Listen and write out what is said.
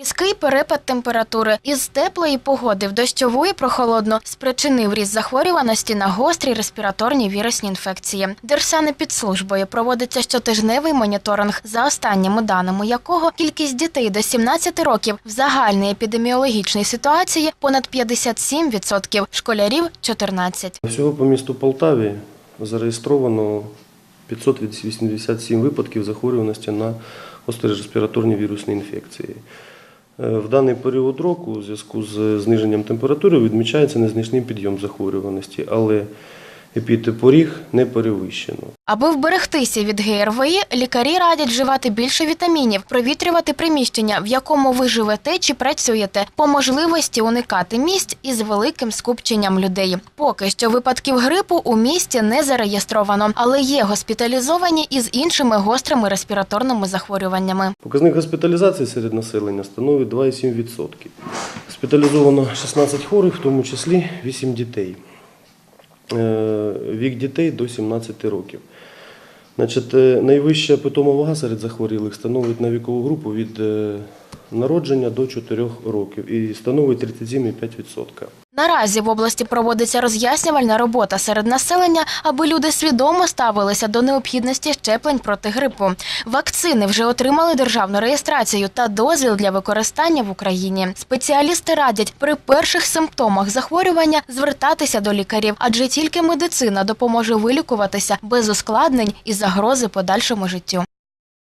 Різкий перепад температури із теплої погоди в дощову і прохолодну спричинив ріст захворюваності на гострі респіраторні вірусні інфекції. Держсанепідслужбою проводиться щотижневий моніторинг, за останніми даними якого кількість дітей до 17 років в загальній епідеміологічній ситуації понад 57%, школярів 14%. Всього по місту Полтаві зареєстровано 587 випадків захворюваності на гострі респіраторні вірусні інфекції. Е, В даний період року у зв'язку з зниженням температури відмічається незначний підйом захворюваності, але епідпоріг не перевищено. Аби вберегтися від ГРВІ, лікарі радять вживати більше вітамінів, провітрювати приміщення, в якому ви живете чи працюєте, по можливості уникати місць із великим скупченням людей. Поки що випадків грипу у місті не зареєстровано, але є госпіталізовані із іншими гострими респіраторними захворюваннями. Показник госпіталізації серед населення становить 2,7%. Госпіталізовано 16 хворих, в тому числі 8 дітей. Е, Вік дітей до 17 років. Значить, е, найвища питома вага серед захворілих становить на вікову групу від е, народження до 4 років і становить 37,5%. Наразі в області проводиться роз'яснювальна робота серед населення, аби люди свідомо ставилися до необхідності щеплень проти грипу. Вакцини вже отримали державну реєстрацію та дозвіл для використання в Україні. Спеціалісти радять при перших симптомах захворювання звертатися до лікарів, адже тільки медицина допоможе вилікуватися без ускладнень і загрози подальшому життю.